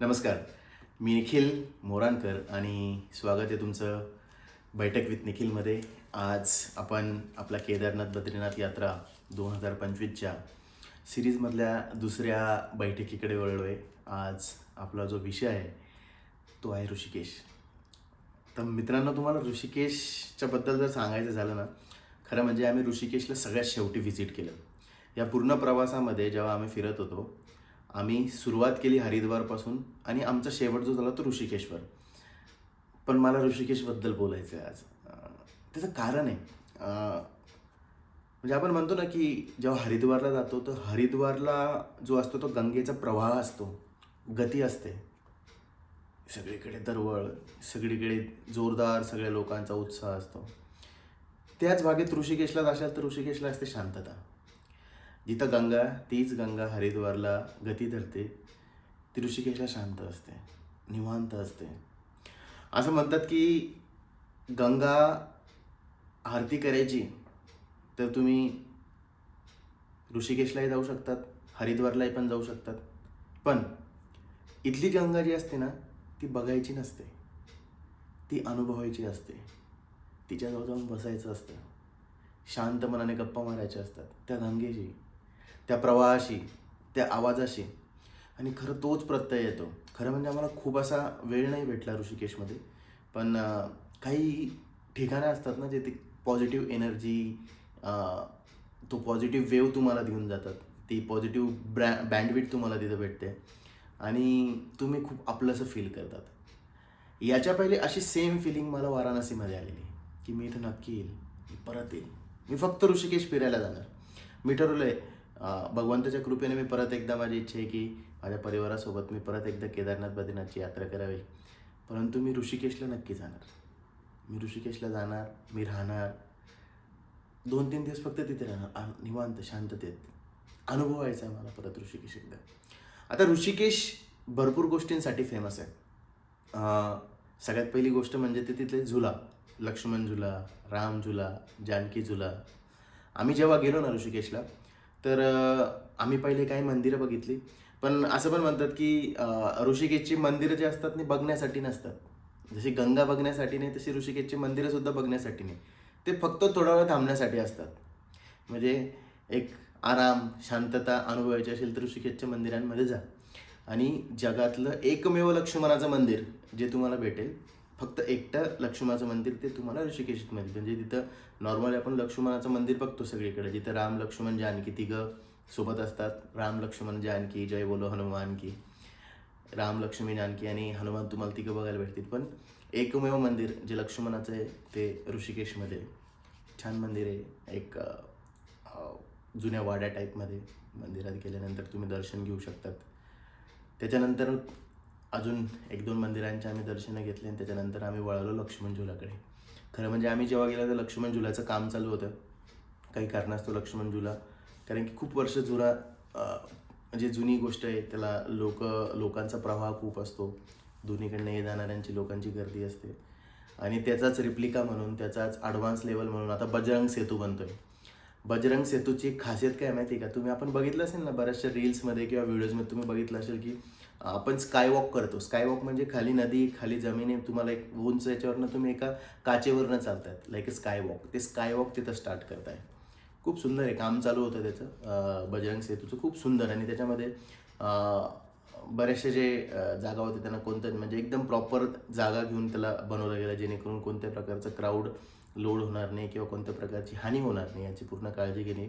नमस्कार. मी निखिल मोरानकर आणि स्वागत आहे तुमचं बैठक विथ निखिलमध्ये. आज आपण आपला केदारनाथ बद्रीनाथ यात्रा दोन हजार पंचवीसच्या सिरीजमधल्या दुसऱ्या बैठकीकडे वळलो आहे आज आपला जो विषय आहे तो आहे ऋषिकेश. तर मित्रांनो तुम्हाला ऋषिकेशच्याबद्दल जर सांगायचं झालं ना खरं म्हणजे आम्ही ऋषिकेशला सगळ्यात शेवटी व्हिजिट केलं. या पूर्ण प्रवासामध्ये जेव्हा आम्ही फिरत होतो आम्ही सुरुवात केली हरिद्वारपासून आणि आमचा शेवट जो झाला तो ऋषिकेशवर. पण मला ऋषिकेशबद्दल बोलायचं आहे आज त्याचं कारण आहे. म्हणजे आपण म्हणतो ना की जेव्हा हरिद्वारला जातो तर हरिद्वारला जो असतो तो गंगेचा प्रवाह असतो. गती असते. सगळीकडे दरवळ सगळीकडे जोरदार सगळ्या लोकांचा उत्साह असतो. त्याच भागेत ऋषिकेशला जाशाल तर ऋषिकेशला असते शांतता. जिथं गंगा तीच गंगा हरिद्वारला गती धरते. ती ऋषिकेशला शांत असते निवांत असते. असं म्हणतात की गंगा आरती करायची तर तुम्ही ऋषिकेशलाही जाऊ शकतात हरिद्वारलाही पण जाऊ शकतात. पण इथली गंगा जी असते ना ती बघायची नसते. ती अनुभवायची असते. तिच्याजवळ जाऊन बसायचं असतं. शांत मनाने गप्पा मारायच्या असतात. त्या गंगेची. त्या प्रवाहाशी त्या आवाजाशी. आणि खरं तोच प्रत्यय येतो. खरं म्हणजे आम्हाला खूप असा वेळ नाही भेटला ऋषिकेशमध्ये. पण काही ठिकाणं असतात ना जे ते पॉझिटिव्ह एनर्जी तो पॉझिटिव्ह वेव तुम्हाला देऊन जातात. ती पॉझिटिव्ह ब्रॅ बँडविट तुम्हाला तिथं भेटते. आणि तुम्ही खूप आपलंसं फील करतात. याच्या पहिले अशी सेम फिलिंग मला वाराणसीमध्ये आलेली. की मी इथं नक्की येईल. मी परत येईल. मी फक्त ऋषिकेश फिरायला जाणार. मी ठरवलं आहे भगवंताच्या कृपेने मी परत एकदा माझी इच्छा आहे की माझ्या परिवारासोबत मी परत एकदा केदारनाथ बद्रीनाथची यात्रा करावी. परंतु मी ऋषिकेशला नक्की जाणार. मी ऋषिकेशला जाणार मी राहणार. दोन तीन दिवस फक्त तिथे राहणार. निवांत शांततेत. अनुभवायचा आहे मला परत ऋषिकेश एकदा. आता ऋषिकेश भरपूर गोष्टींसाठी फेमस आहे. सगळ्यात पहिली गोष्ट म्हणजे ते तिथले झुला. लक्ष्मण झुला राम झुला जानकी झुला. आम्ही जेव्हा गेलो ना ऋषिकेशला तर आम्ही पहिले काही मंदिरं बघितली. पण असं पण म्हणतात की ऋषिकेशची मंदिरं जे असतात ती बघण्यासाठी नसतात. जशी गंगा बघण्यासाठी नाही तशी ऋषिकेशची मंदिरंसुद्धा बघण्यासाठी नाही. ते फक्त थोडा वेळ थांबण्यासाठी असतात. म्हणजे एक आराम शांतता अनुभवायची असेल तर ऋषिकेशच्या मंदिरांमध्ये जा. आणि जगातलं एकमेव लक्ष्मणाचं मंदिर जे तुम्हाला भेटेल फक्त एकटं लक्ष्मणाचं मंदिर ते तुम्हाला ऋषिकेशमध्ये म्हणजे तिथं नॉर्मली आपण लक्ष्मणाचं मंदिर बघतो सगळीकडे. जिथं राम लक्ष्मण जानकी तिघं सोबत असतात. राम लक्ष्मण जानकी जय बोलो हनुमान की. राम लक्ष्मी जानकी आणि हनुमान तुम्हाला तिघं बघायला भेटतील. पण एकमेव मंदिर जे लक्ष्मणाचं आहे ते ऋषिकेशमध्ये. छान मंदिर आहे. एक जुन्या वाड्या टाईपमध्ये मंदिरात गेल्यानंतर तुम्ही दर्शन घेऊ शकतात. त्याच्यानंतर अजून एक दोन मंदिरांचे आम्ही दर्शनं घेतले आणि त्याच्यानंतर आम्ही वळालो लक्ष्मण झुलाकडे. खरं म्हणजे आम्ही जेव्हा गेलो तर लक्ष्मण झुलाचं काम चालू होतं. काही कारणास्तव लक्ष्मण झुला. कारण की खूप वर्ष जुना म्हणजे जुनी गोष्ट आहे. त्याला लोक लोकांचा प्रवाह खूप असतो. दोन्हीकडनं ये जाणाऱ्यांची लोकांची गर्दी असते. आणि त्याचाच रिप्लिका म्हणून त्याचाच ॲडव्हान्स लेवल म्हणून आता बजरंग सेतू बनतो आहे बजरंग सेतूची एक खासियत काय माहिती आहे का? तुम्ही आपण बघितलं असेल ना बऱ्याचशा रील्समध्ये किंवा व्हिडिओजमध्ये तुम्ही बघितलं असेल की आपण स्कायवॉक करतो. स्कायवॉक म्हणजे खाली नदी खाली जमीन आहे तुम्हाला एक उंच याच्यावरनं तुम्ही एका काचेवरनं चालतात. लाईक अ स्कायवॉक ते स्कायवॉक तिथं स्टार्ट करताय. खूप सुंदर आहे. काम चालू होतं त्याचं. बजरंग सेतूचं. खूप सुंदर. आणि त्याच्यामध्ये बरेचसे जे जागा होते त्यांना कोणतं म्हणजे एकदम प्रॉपर जागा घेऊन त्याला बनवलं गेलं जेणेकरून कोणत्या प्रकारचं क्राऊड लोड होणार नाही किंवा कोणत्या प्रकारची हानी होणार नाही याची पूर्ण काळजी घेणे.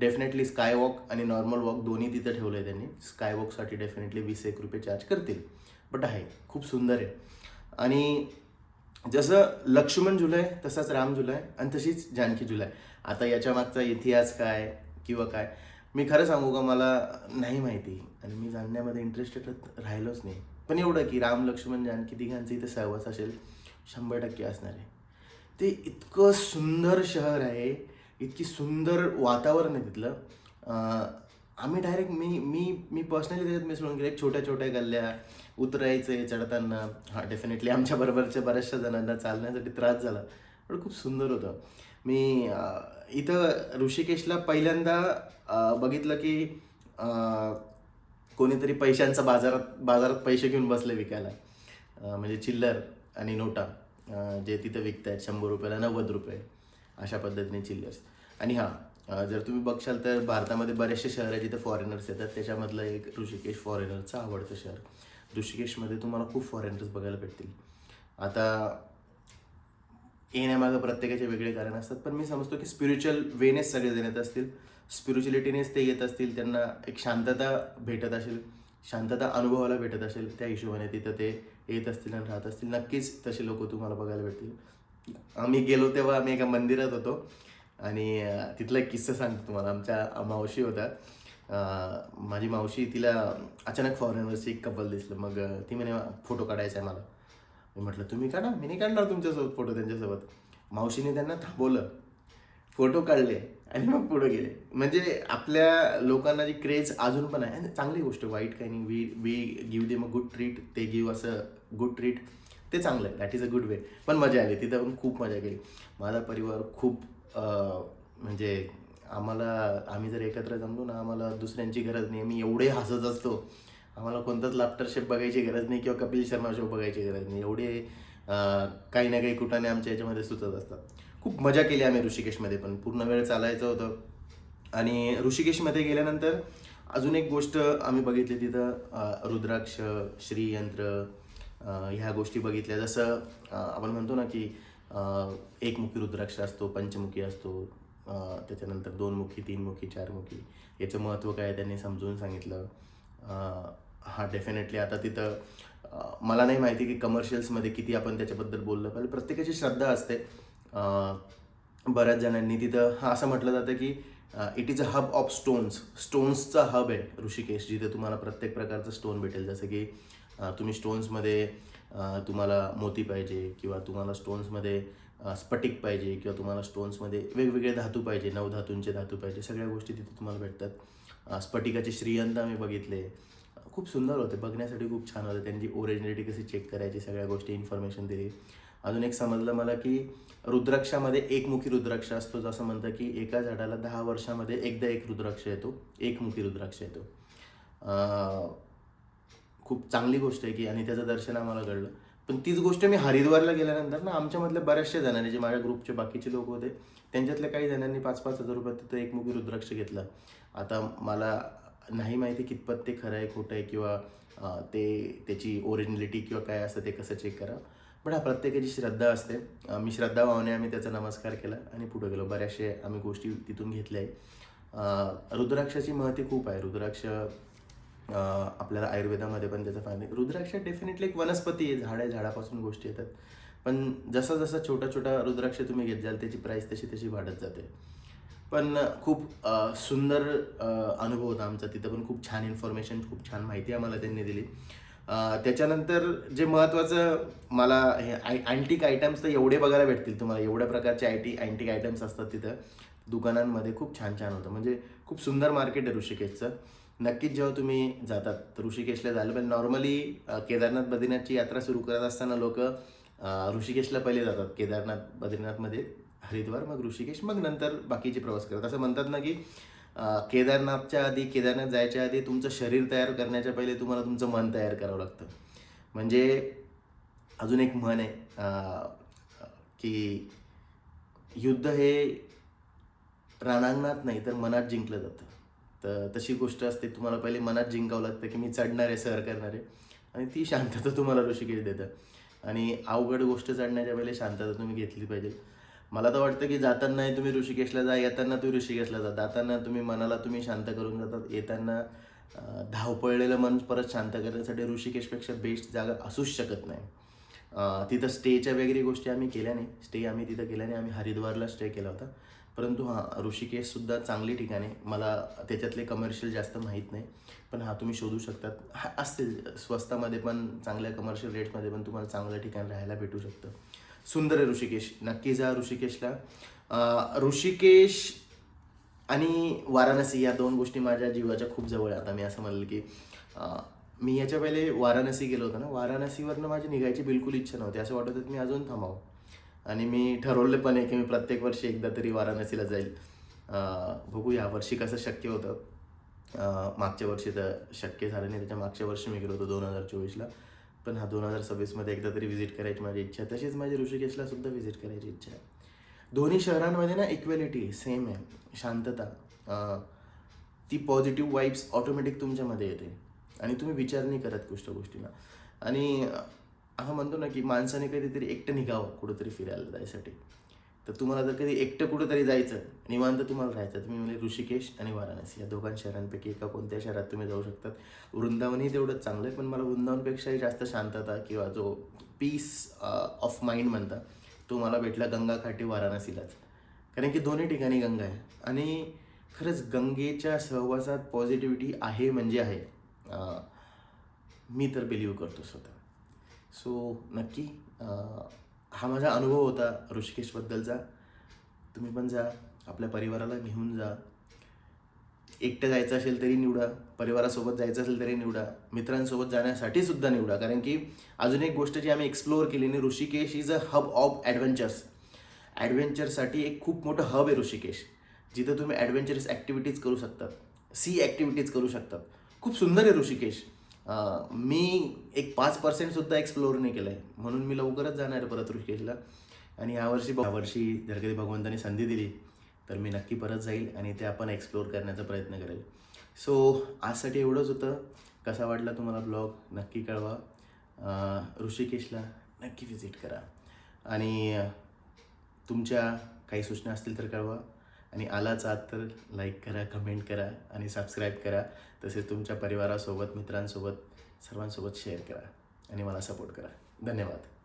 डेफिनेटली स्काय वॉक आणि नॉर्मल वॉक दोन्ही तिथं ठेवलं आहे त्यांनी स्काय वॉकसाठी डेफिनेटली वीस एक रुपये चार्ज करतील. बट आहे खूप सुंदर आहे. आणि जसं लक्ष्मण जुलै तसाच राम जुलै आणि तशीच जानकी जुलै. आता याच्या मागचा इतिहास काय किंवा काय मी खरं सांगू का मला नाही माहिती. आणि मी जाणण्यामध्ये इंटरेस्टेड राहिलोच नाही. पण एवढं की राम लक्ष्मण जानकी तिघांचं इथं सहवास असेल शंभर टक्के असणार आहे. ते इतकं सुंदर शहर आहे इतकी सुंदर वातावरण आहे तिथलं. आम्ही डायरेक्ट मी मी मी पर्सनली त्याच्यात मिसळून गेले. छोट्या छोट्या गल्ल्या उतरायचे चढताना. हां डेफिनेटली आमच्या बरोबरच्या बऱ्याचशा जणांना चालण्यासाठी त्रास झाला. पण खूप सुंदर होतं. मी इथं ऋषिकेशला पहिल्यांदा बघितलं की कोणीतरी पैशांचा बाजारात बाजारात पैसे घेऊन बसले विकायला. म्हणजे चिल्लर आणि नोटा. जे तिथं विकत आहेत शंभर रुपयाला नव्वद रुपये अशा पद्धतीने चिल्लर्स. आणि हां जर तुम्ही बघशाल तर भारतामध्ये बरेचसे शहर आहे जिथे फॉरेनर्स येतात. त्याच्यामधलं एक ऋषिकेश फॉरेनरचं आवडतं शहर. ऋषिकेशमध्ये तुम्हाला खूप फॉरेनर्स बघायला भेटतील. आता येण्यामागं प्रत्येकाचे वेगळे कारण असतात पण मी समजतो की स्पिरिच्युअल वेनेच सगळेजण येत असतील. स्पिरिच्युअलिटीनेच ते येत असतील. त्यांना एक शांतता भेटत असेल शांतता अनुभवाला भेटत असेल त्या हिशोबाने तिथं ते येत असतील आणि राहत असतील नक्कीच तसे लोक तुम्हाला बघायला भेटतील. आम्ही गेलो तेव्हा आम्ही एका मंदिरात होतो आणि तिथला एक किस्सा सांगतो तुम्हाला. आमच्या मावशी होत्या. माझी मावशी तिला अचानक फॉरेनरची एक कपल दिसलं. मग ती म्हणे फोटो काढायचा आहे मला. मी म्हटलं तुम्ही काढा. मी नाही काढणार तुमच्यासोबत फोटो त्यांच्यासोबत. मावशीने त्यांना थांबवलं. फोटो काढले आणि मग पुढे गेले. म्हणजे आपल्या लोकांना जी क्रेज अजून पण आहे आणि चांगली गोष्ट वाईट काही नाही वी वी गिव दे मग गुड ट्रीट ते गिव असं गुड ट्रीट ते चांगलं आहे. That is a good way पण मजा आली. तिथं पण खूप मजा केली. माझा परिवार खूप म्हणजे आम्हाला आम्ही जर एकत्र जमलो ना आम्हाला दुसऱ्यांची गरज नाही. आम्ही एवढे हसत असतो. आम्हाला कोणताच लाफ्टर शेप बघायची गरज नाही किंवा कपिल शर्मा शो बघायची गरज नाही. एवढे काही ना काही कुठाने आमच्या याच्यामध्ये सुचत असतात. खूप मजा केली आम्ही ऋषिकेशमध्ये पण पूर्ण वेळ चालायचं होतं. आणि ऋषिकेशमध्ये गेल्यानंतर अजून एक गोष्ट आम्ही बघितली तिथं रुद्राक्ष श्रीयंत्र ह्या गोष्टी बघितल्या. जसं आपण म्हणतो ना की एकमुखी रुद्राक्ष असतो पंचमुखी असतो त्याच्यानंतर दोनमुखी तीनमुखी चारमुखी. याचं महत्त्व काय आहे त्यांनी समजून सांगितलं. हा डेफिनेटली आता तिथं मला नाही माहिती की कमर्शियल्समध्ये किती आपण त्याच्याबद्दल बोललं पाहिजे प्रत्येकाची श्रद्धा असते. बऱ्याच जणांनी तिथं असं म्हटलं जातं की it is a hub of stones स्टोन्सचा hub आहे ऋषिकेश जिथे तुम्हाला प्रत्येक प्रकारचं स्टोन भेटेल. जसं की तुम्ही स्टोन्समध्ये तुम्हाला मोती पाहिजे किंवा तुम्हाला स्टोन्समध्ये स्फटिक पाहिजे किंवा तुम्हाला स्टोन्समध्ये वेगवेगळे धातू पाहिजे नवधातूंचे धातू पाहिजे सगळ्या गोष्टी तिथे तुम्हाला भेटतात. स्फटिकाचे श्रीयंत आम्ही बघितले. खूप सुंदर होते बघण्यासाठी खूप छान होते. त्यांची ओरिजिनॅलिटी कशी चेक करायची सगळ्या गोष्टी इन्फॉर्मेशन दिली. अजून एक समजलं मला की रुद्राक्षामध्ये एकमुखी रुद्राक्ष असतो जसं म्हणतं की एका झाडाला दहा वर्षामध्ये एकदा एक रुद्राक्ष येतो एकमुखी रुद्राक्ष येतो. खूप चांगली गोष्ट आहे की आणि त्याचं दर्शन आम्हाला घडलं पण तीच गोष्ट मी हरिद्वारला गेल्यानंतर ना आमच्यामधल्या बऱ्याचशा जणांनी जे माझ्या ग्रुपचे बाकीचे लोक होते त्यांच्यातल्या काही जणांनी पाच पाच हजार रुपयात तिथं एकमुखी रुद्राक्ष घेतलं. आता मला नाही माहिती कितपत ते खरं आहे खोटं आहे किंवा ते त्याची ओरिजिनॅलिटी किंवा काय असतं ते कसं चेक करा पण हा प्रत्येकाची श्रद्धा असते. मी श्रद्धा भावने आम्ही त्याचा नमस्कार केला आणि पुढे गेलो. बऱ्याचशे आम्ही गोष्टी तिथून घेतल्या आहे रुद्राक्षाची महती खूप आहे. रुद्राक्ष आपल्याला आयुर्वेदामध्ये पण त्याचा फायदा रुद्राक्ष डेफिनेटली एक वनस्पती आहे. झाड आहे झाडापासून गोष्टी येतात. पण जसा जसा छोटा छोटा रुद्राक्ष तुम्ही घेत जाल त्याची प्राईस तशी तशी वाढत जाते. पण खूप सुंदर अनुभव होता आमचा. तिथं पण खूप छान इन्फॉर्मेशन खूप छान माहिती आम्हाला त्यांनी दिली. त्याच्यानंतर जे महत्त्वाचं मला हे अँटिक आयटम्स तर एवढे बघायला भेटतील तुम्हाला. एवढ्या प्रकारचे आय टी अँटिक आयटम्स असतात तिथं. दुकानांमध्ये खूप छान छान होतं. म्हणजे खूप सुंदर मार्केट आहे ऋषिकेशचं. नक्कीच जेव्हा तुम्ही जातात तर ऋषिकेशला जायला पण नॉर्मली केदारनाथ बद्रीनाथची यात्रा सुरू करत असताना लोक ऋषिकेशला पहिले जातात. केदारनाथ बद्रीनाथमध्ये हरिद्वार मग ऋषिकेश मग नंतर बाकीचे प्रवास करतात. असं म्हणतात ना की केदारनाथच्या आधी केदारनाथ जायच्या आधी तुमचं शरीर तयार करण्याच्या पहिले तुम्हाला तुमचं मन तयार करावं लागतं. म्हणजे अजून एक म्हण आहे की युद्ध हे रणांगणात नाही तर मनात जिंकलं जातं. तर तशी गोष्ट असते तुम्हाला पहिले मनात जिंकावं लागतं की मी चढणार आहे सर करणार आहे. आणि ती शांतता तुम्हाला ऋषिकेश देतं. आणि अवघड गोष्ट चढण्याच्या पहिले शांतता तुम्ही घेतली पाहिजे. मला तर वाटतं की जातानाही तुम्ही ऋषिकेशला जा येताना तुम्ही ऋषिकेशला जा. जाताना तुम्ही मनाला तुम्ही शांत करून जातात येताना धावपळलेलं मन परत शांत करण्यासाठी ऋषिकेशपेक्षा बेस्ट जागा असूच शकत नाही. तिथं स्टेच्या वगैरे गोष्टी आम्ही केल्या नाही. स्टे आम्ही तिथं केल्या नाही. आम्ही हरिद्वारला स्टे केला होता. परंतु हां ऋषिकेशसुद्धा चांगली ठिकाणे मला त्याच्यातले कमर्शियल जास्त माहीत नाही. पण हा तुम्ही शोधू शकतात. हा असतील. स्वस्तामध्ये पण चांगल्या कमर्शियल रेट्समध्ये पण तुम्हाला चांगलं ठिकाण राहायला भेटू शकतं. सुंदर आहे ऋषिकेश. नक्की जा ऋषिकेशला. ऋषिकेश आणि वाराणसी या दोन गोष्टी माझ्या जीवाच्या खूप जवळ आहे. आता मी असं म्हणलं की मी याच्या पहिले वाराणसी गेलो होतो ना. वाराणसीवरनं माझी निघायची बिलकुल इच्छा नव्हती. असं वाटत होतं मी अजून थांबावं. आणि मी ठरवलं पण आहे की मी प्रत्येक वर्षी एकदा तरी वाराणसीला जाईल. बघू या वर्षी कसं शक्य होतं. मागच्या वर्षी तर शक्य झालं नाही. त्याच्या मागच्या वर्षी मी गेलो होतो दोन हजार चोवीसला. पण हा दोन हजार सव्वीसमध्ये एकदा तरी व्हिजिट करायची माझी इच्छा आहे. तशीच माझी ऋषिकेशला सुद्धा व्हिजिट करायची इच्छा आहे. दोन्ही शहरांमध्ये ना इक्वॅलिटी सेम आहे. शांतता. ती पॉझिटिव्ह वाईब्स ऑटोमॅटिक तुमच्यामध्ये येते. आणि तुम्ही विचार नाही करत गोष्ट गोष्टीला आणि हा म्हणतो ना की माणसाने कधीतरी एकटं निघावं कुठंतरी फिरायला जायसाठी. तर तुम्हाला जर कधी एकटं कुठंतरी जायचं निवांत तुम्हाला राहायचं तुम्ही म्हणजे ऋषिकेश आणि वाराणसी या दोघां शहरांपैकी एका कोणत्या शहरात तुम्ही जाऊ शकतात. वृंदावनही तेवढंच चांगलं आहे पण मला वृंदावनपेक्षाही जास्त शांतता किंवा जो पीस ऑफ माइंड म्हणता तो मला भेटला गंगाकाठी वाराणसीलाच. कारण की दोन्ही ठिकाणी गंगा आहे. आणि खरंच गंगेच्या सहवासात पॉझिटिव्हिटी आहे म्हणजे आहे. Uh, मी तर बिलीव्ह करतो स्वतः. सो नक्की uh, हा माझा अनुभव होता ऋषिकेशबद्दलचा. तुम्ही पण जा आपल्या परिवाराला घेऊन जा. एकटं जायचं असेल तरी निवडा परिवारासोबत जायचं असेल तरी निवडा मित्रांसोबत जाण्यासाठी सुद्धा निवडा. कारण की अजून एक गोष्ट जी आम्ही एक्सप्लोअर केली नाही Rishikesh is a hub of adventures ॲडव्हेंचरसाठी एक खूप मोठं हब आहे ऋषिकेश. जिथं तुम्ही ॲडव्हेंचरस ॲक्टिव्हिटीज करू शकतात सी ॲक्टिव्हिटीज करू शकतात खूप सुंदर आहे ऋषिकेश. मी एक पाच पर्सेंटसुद्धा एक्सप्लोअर नाही केलं आहे म्हणून मी लवकरच जाणार आहे परत ऋषिकेशला. आणि यावर्षी यावर्षी जर कधी भगवंताने संधी दिली तर मी नक्की परत जाईल आणि ते आपण एक्सप्लोअर करण्याचा प्रयत्न करेल. सो आजसाठी एवढंच होतं. कसा वाटला तुम्हाला ब्लॉग नक्की कळवा. ऋषिकेशला नक्की व्हिजिट करा. आणि तुमच्या काही सूचना असतील तर कळवा. आणि आलाच आहात तर लाईक करा कमेंट करा आणि सबस्क्राईब करा. तसेच तुमच्या परिवारासोबत मित्रांसोबत सर्वांसोबत शेअर करा आणि मला सपोर्ट करा. धन्यवाद.